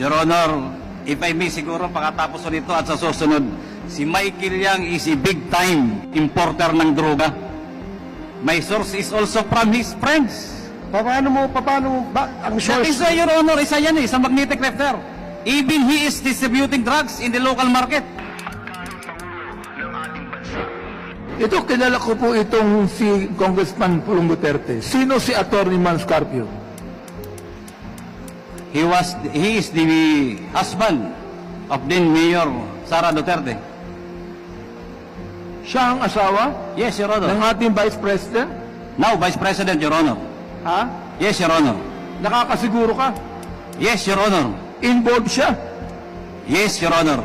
Your Honor, if I may siguro pagkatapos ko nito at sa susunod, si Michael Yang is a big time importer ng droga. My source is also from his friends. Paano mo, paano ba, ang That source, is uh, Your Honor, isa yan eh, sa magnetic lifter. Even he is distributing drugs in the local market. Ito, kilala ko po itong si Congressman Pulong Duterte. Sino si Attorney Manscarpio? He was, he is the husband of then Mayor Sara Duterte. Siya ang asawa Yes, Your ng Honor. ating Vice President? Now, Vice President, Your Honor. Ha? Yes, Your Honor. Nakakasiguro ka? Yes, Your Honor. Involved siya? Yes, Your Honor.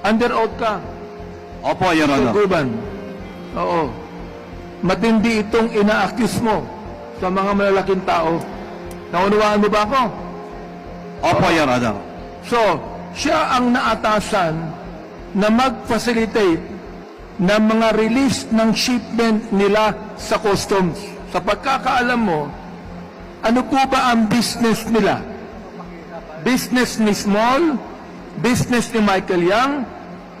Under oath ka? Opo, Your Honor. Urban? Oo. Matindi itong ina-accuse mo sa mga malalaking tao. Naunawaan mo ba ako? Opo, Your Honor. So, siya ang naatasan na mag-facilitate ng mga release ng shipment nila sa customs. Sa pagkakaalam mo, ano po ba ang business nila? Business ni Small, business ni Michael Young,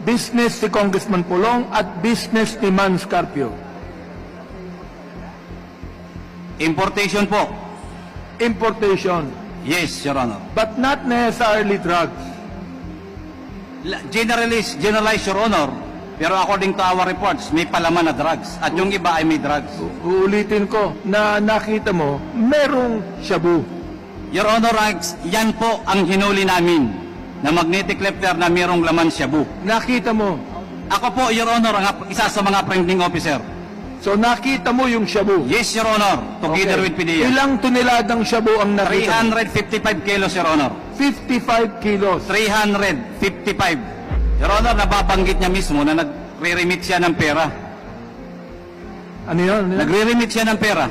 business ni Congressman Pulong, at business ni Man Scarpio. Importation po. Importation, Yes, Your Honor. but not necessarily drugs. La- Generalized, generalized, Your Honor. Pero according to our reports, may palaman na drugs. At yung iba ay may drugs. Uulitin ko na nakita mo, merong shabu. Your Honor, ang- yan po ang hinuli namin na magnetic lifter na mayroong laman shabu. Nakita mo. Ako po, Your Honor, ang isa sa mga printing officer. So nakita mo yung shabu. Yes, Your Honor, together Okay. with PDEA. Ilang toneladang shabu ang nakita mo? 355 kilos, Your Honor. 55 kilos. 355. Your Honor, nababanggit niya mismo na nagre-remit siya ng pera. Ano yun? Ano yun? Nagre-remit siya ng pera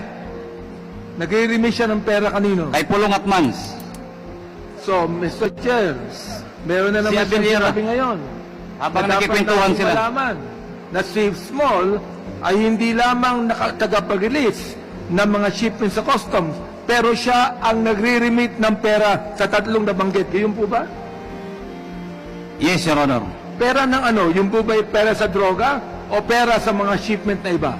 Nagre-release siya ng pera kanino? kay Pulong at Mans. So, Mr. Chair, meron na naman Si siyang Abelera. sinabi ngayon. Habang Na dapat nagkikwentuhan natin sila. Malaman na si Small ay hindi lamang naka- tagapag-release ng mga shipment sa customs, pero siya ang nagre-remit ng pera sa tatlong nabanggit. Yun po ba? Yes, Your Honor. Pera ng ano? Yung po ba pera sa droga o pera sa mga shipment na iba?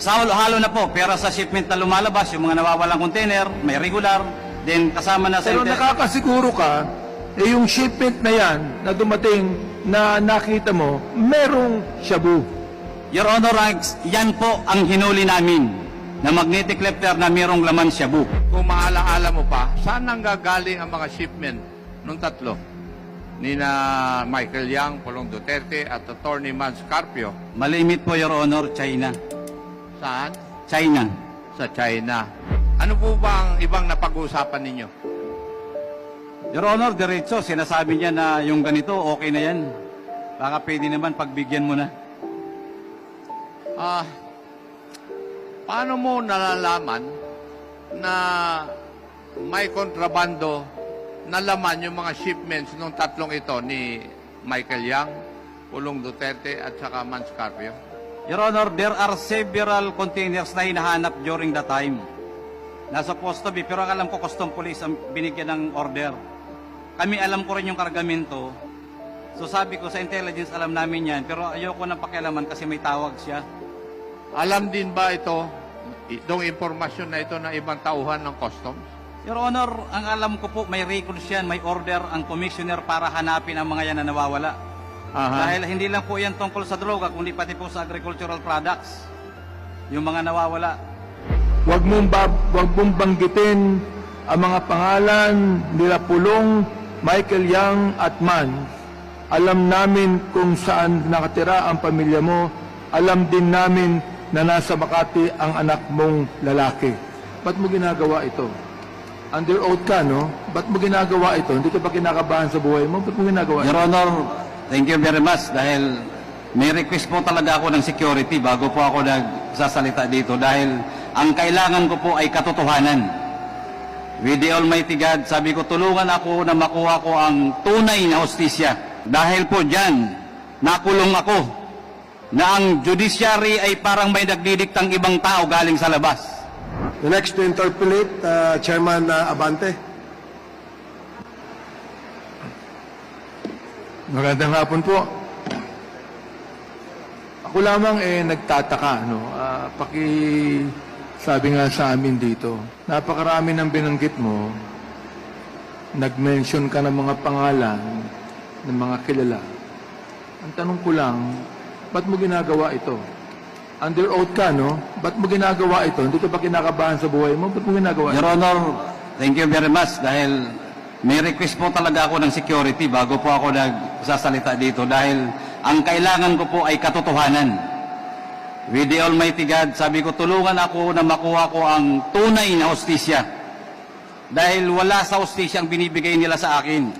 Sa halo na po, pera sa shipment na lumalabas, yung mga nawawalang container, may regular, then kasama na sa... Pero nakakasiguro ka, eh yung shipment na yan na dumating na nakita mo, merong shabu. Your Honor, ang- yan po ang hinuli namin na magnetic lifter na mayroong laman shabu. Kung maalaala mo pa, saan nanggagaling ang mga shipment nung tatlo? Ni na Michael Yang, Pulong Duterte at Attorney Man Scarpio. Malimit po, Your Honor, China. Saan? China. Sa China. Ano po ba ang ibang napag-uusapan ninyo? Your Honor, diretso, sinasabi niya na yung ganito, okay na yan. Baka pwede naman pagbigyan mo na. Ah, paano mo nalalaman na may kontrabando na laman yung mga shipments nung tatlong ito ni Michael Yang, Pulong Duterte at saka Man Scarpio? Your Honor, there are several containers na hinahanap during the time. Nasa post to be, pero alam ko, custom police ang binigyan ng order. Kami alam ko rin yung kargamento. So sabi ko, sa intelligence alam namin yan, pero ayoko nang pakialaman kasi may tawag siya. Alam din ba ito, itong impormasyon na ito ng ibang tauhan ng customs? Your Honor, ang alam ko po, may records yan, may order ang commissioner para hanapin ang mga yan na nawawala. Dahil hindi lang po yan tungkol sa droga, kundi pati po sa agricultural products. Yung mga nawawala. Huwag mong, bab, huwag mong banggitin ang mga pangalan nila Pulong, Michael Yang at Man. Alam namin kung saan nakatira ang pamilya mo. Alam din namin na nasa Makati ang anak mong lalaki. Ba't mo ginagawa ito? Under oath ka, no? Ba't mo ginagawa ito? Hindi ka ba kinakabahan sa buhay mo? Ba't mo ginagawa Your ito? Honor, thank you very much dahil may request po talaga ako ng security bago po ako nagsasalita dito dahil ang kailangan ko po ay katotohanan. With the Almighty God, sabi ko tulungan ako na makuha ko ang tunay na hostisya. Dahil po dyan, nakulong ako na ang judiciary ay parang may nagdidiktang ibang tao galing sa labas. The next to interpolate, uh, Chairman uh, Abante. Magandang hapon po. Ako lamang eh nagtataka. No? Ah, uh, paki sabi nga sa amin dito, napakarami ng binanggit mo, nag-mention ka ng mga pangalan ng mga kilala. Ang tanong ko lang, ba't mo ginagawa ito? Under oath ka, no? Ba't mo ginagawa ito? Hindi ka ba kinakabahan sa buhay mo? Ba't mo ginagawa Your ito? Honor, thank you very much dahil may request po talaga ako ng security bago po ako nagsasalita dito dahil ang kailangan ko po ay katotohanan. With the Almighty God, sabi ko tulungan ako na makuha ko ang tunay na hostisya. Dahil wala sa hostisya ang binibigay nila sa akin.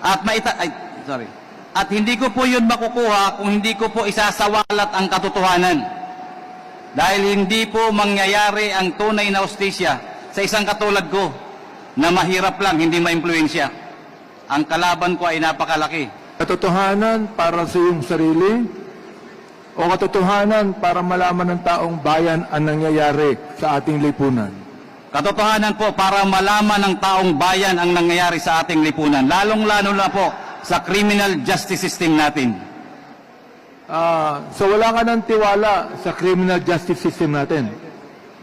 At maita ay sorry. At hindi ko po 'yun makukuha kung hindi ko po isasawalat ang katotohanan. Dahil hindi po mangyayari ang tunay na hostisya sa isang katulad ko na mahirap lang, hindi maimpluensya. Ang kalaban ko ay napakalaki. Katotohanan para sa iyong sarili o katotohanan para malaman ng taong bayan ang nangyayari sa ating lipunan? Katotohanan po para malaman ng taong bayan ang nangyayari sa ating lipunan, lalong-lalo na po sa criminal justice system natin. Ah, so wala ka ng tiwala sa criminal justice system natin.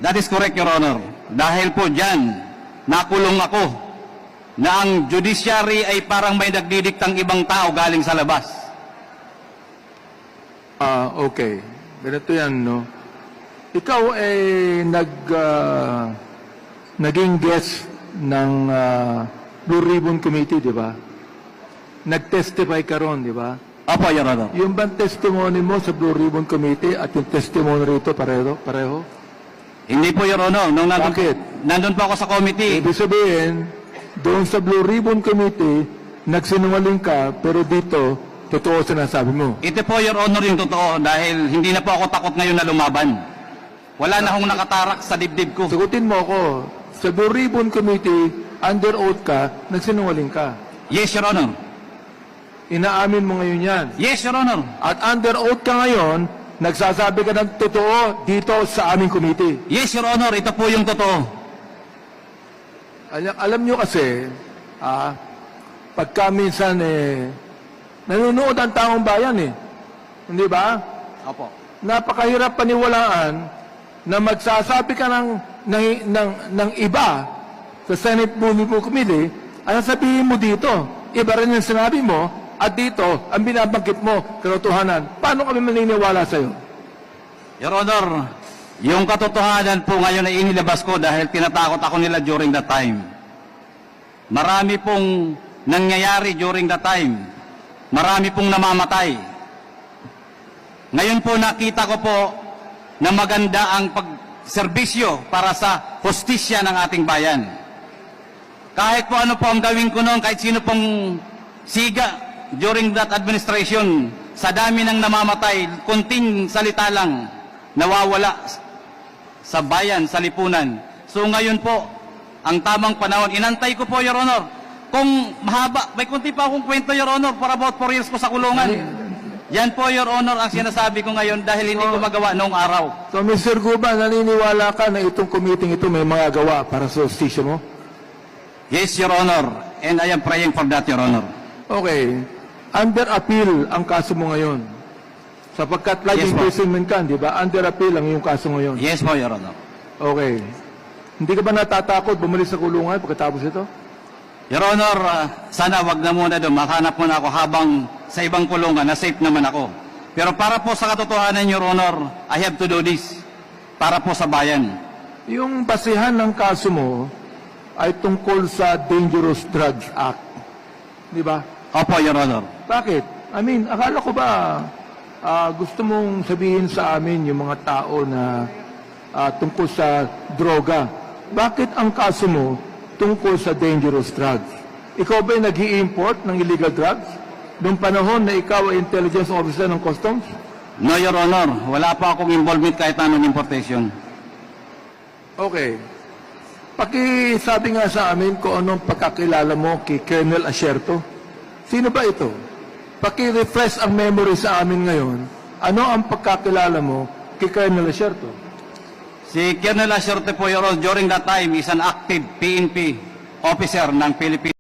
That is correct, Your Honor. Dahil po dyan, nakulong ako na ang judiciary ay parang may nagdidiktang ibang tao galing sa labas. Ah, okay. Ganito yan, no? Ikaw ay nag, ah, naging guest ng ah, Blue Ribbon Committee, di ba? Nag-testify ka ron, di ba? Opo, Your Honor. Yung bang testimony mo sa Blue Ribbon Committee at yung testimony rito pareho? pareho? Hindi po, Your Honor. Nung nandun, Bakit? nandun po ako sa committee, Ibig sabihin, doon sa Blue Ribbon Committee, nagsinungaling ka, pero dito, totoo sinasabi mo. ito po, Your Honor, yung totoo dahil hindi na po ako takot ngayon na lumaban. Wala na akong nakatarak sa dibdib ko. Sagutin mo ako, sa Blue Ribbon Committee, under oath ka, nagsinungaling ka. Yes, Your Honor. Inaamin mo ngayon yan. Yes, Your Honor. At under oath ka ngayon, nagsasabi ka ng totoo dito sa aming committee. Yes, Your Honor. Ito po yung totoo. Alam, alam nyo kasi, ah, pagka minsan eh, nanonood ang taong bayan eh. Hindi ba? Opo. Napakahirap paniwalaan na magsasabi ka ng, ng, ng, ng iba sa Senate Bulletin Committee, ano sabihin mo dito? Iba rin yung sinabi mo, at dito, ang binabanggit mo, katotohanan. Paano kami maniniwala sa'yo? Your Honor, yung katotohanan po ngayon ay inilabas ko dahil tinatakot ako nila during that time. Marami pong nangyayari during that time. Marami pong namamatay. Ngayon po nakita ko po na maganda ang pagserbisyo para sa hostisya ng ating bayan. Kahit po ano po ang gawin ko noon, kahit sino pong siga during that administration, sa dami ng namamatay, kunting salita lang, nawawala sa bayan, sa lipunan. So ngayon po, ang tamang panahon, inantay ko po, Your Honor. Kung mahaba, may kunti pa akong kwento, Your Honor, for about 4 years ko sa kulungan. Yan po, Your Honor, ang sinasabi ko ngayon dahil hindi ko magawa noong araw. So, Mr. Guba, naniniwala ka na itong committee ito may mga gawa para sa hostisya mo? Yes, Your Honor, and I am praying for that, Your Honor. Okay. Under appeal ang kaso mo ngayon. Sapagkat life Yes, imprisonment ka, di ba? Under appeal ang iyong kaso ngayon. Yes po, Your Honor. Okay. Hindi ka ba natatakot bumalik sa kulungan pagkatapos ito? Your Honor, ah, sana wag na muna doon. Makahanap muna ako habang sa ibang kulungan na safe naman ako. Pero para po sa katotohanan, Your Honor, I have to do this. Para po sa bayan. Yung basihan ng kaso mo ay tungkol sa Dangerous Drugs Act. Di ba? Opo, Your Honor. Bakit? I mean, akala ko ba ah, gusto mong sabihin sa amin yung mga tao na ah, tungkol sa droga. Bakit ang kaso mo tungkol sa dangerous drugs? Ikaw ba'y nag import ng illegal drugs? Noong panahon na ikaw ay intelligence officer ng customs? No, Your Honor. Wala pa akong involvement kahit anong importation. Okay. Pakisabi nga sa amin kung anong pagkakilala mo kay Colonel Asierto. Sino ba ito? Paki-refresh ang memory sa amin ngayon. Ano ang pagkakilala mo kay Colonel Asierto? Si Colonel Asorte po, during that time, is an active PNP officer ng Philippine